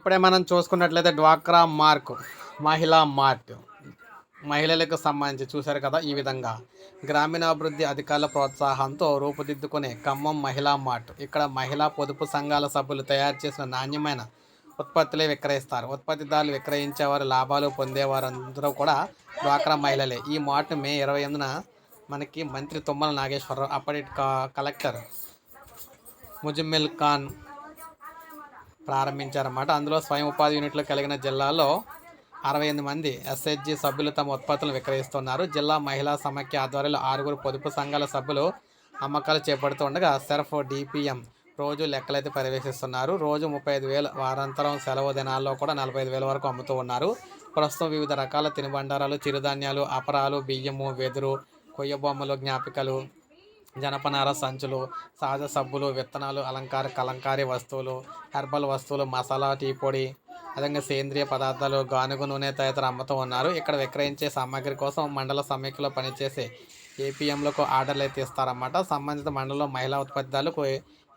ఇప్పుడే మనం చూసుకున్నట్లయితే డ్వాక్రా మార్క్ మహిళా మార్ట్. మహిళలకు సంబంధించి చూశారు కదా ఈ విధంగా. గ్రామీణాభివృద్ధి అధికారుల ప్రోత్సాహంతో రూపుదిద్దుకునే ఖమ్మం మహిళా మార్ట్. ఇక్కడ మహిళా పొదుపు సంఘాల సభ్యులు తయారు చేసిన నాణ్యమైన ఉత్పత్తులే విక్రయిస్తారు. ఉత్పత్తిదారులు విక్రయించేవారు లాభాలు పొందేవారు అందరూ కూడా డ్వాక్రా మహిళలే. ఈ మార్ట్ మే ఇరవై ఎనిమిదిన మనకి మంత్రి తుమ్మల నాగేశ్వరరావు అప్పటి క- కలెక్టర్ ముజమ్మిల్ ఖాన్ ప్రారంభించారన్నమాట. అందులో స్వయం ఉపాధి యూనిట్లు కలిగిన జిల్లాలో అరవై ఎనిమిది మంది ఎస్హెచ్జి సభ్యులు తమ ఉత్పత్తులను విక్రయిస్తున్నారు. జిల్లా మహిళా సమాఖ్య ఆధ్వర్యంలో ఆరుగురు పొదుపు సంఘాల సభ్యులు అమ్మకాలు చేపడుతుండగా సెర్ఫ్ డిపిఎం రోజు లెక్కలైతే పర్యవేక్షిస్తున్నారు. రోజు ముప్పై ఐదు వేల వారాంతరం సెలవు దినాల్లో కూడా నలభై ఐదు వేల వరకు అమ్ముతూ ఉన్నారు. ప్రస్తుతం వివిధ రకాల తినుబండారాలు చిరుధాన్యాలు అపరాలు బియ్యము వెదురు కొయ్య బొమ్మలు జ్ఞాపికలు జనపనార సంచులు సహజ సబ్బులు విత్తనాలు అలంకార కలంకారీ వస్తువులు హెర్బల్ వస్తువులు మసాలా టీ పొడి అదేవిధంగా సేంద్రియ పదార్థాలు గానుగ నూనె తదితర అమ్ముతూ ఉన్నారు. ఇక్కడ విక్రయించే సామాగ్రి కోసం మండల సమైక్యలో పనిచేసే ఏపీఎంలకు ఆర్డర్లు అయితే ఇస్తారన్నమాట. సంబంధిత మండలంలో మహిళా ఉత్పత్తిదారులకు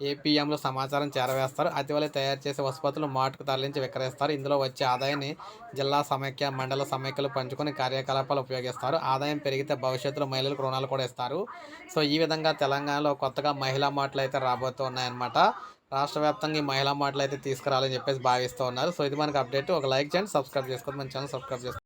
ఏపీఎంలో సమాచారం చేరవేస్తారు. అతివలే తయారు చేసే ఉత్పత్తులు మార్టుకు తరలించి విక్రయిస్తారు. ఇందులో వచ్చే ఆదాయాన్ని జిల్లా సమైక్య మండల సమైక్యలు పంచుకొని కార్యకలాపాలు ఉపయోగిస్తారు. ఆదాయం పెరిగితే భవిష్యత్తులో మహిళలకు రుణాలు కూడా ఇస్తారు. సో ఈ విధంగా తెలంగాణలో కొత్తగా మహిళా మార్ట్లు అయితే రాబోతూ ఉన్నాయన్నమాట. రాష్ట్ర వ్యాప్తంగా ఈ మహిళా మార్ట్లు అయితే తీసుకురావాలని చెప్పేసి భావిస్తూ ఉన్నారు. సో ఇది మనకు అప్డేట్. ఒక లైక్ చేయండి సబ్స్క్రైబ్ చేసుకోండి. మన ఛానల్ సబ్స్క్రైబ్ చేసుకోండి.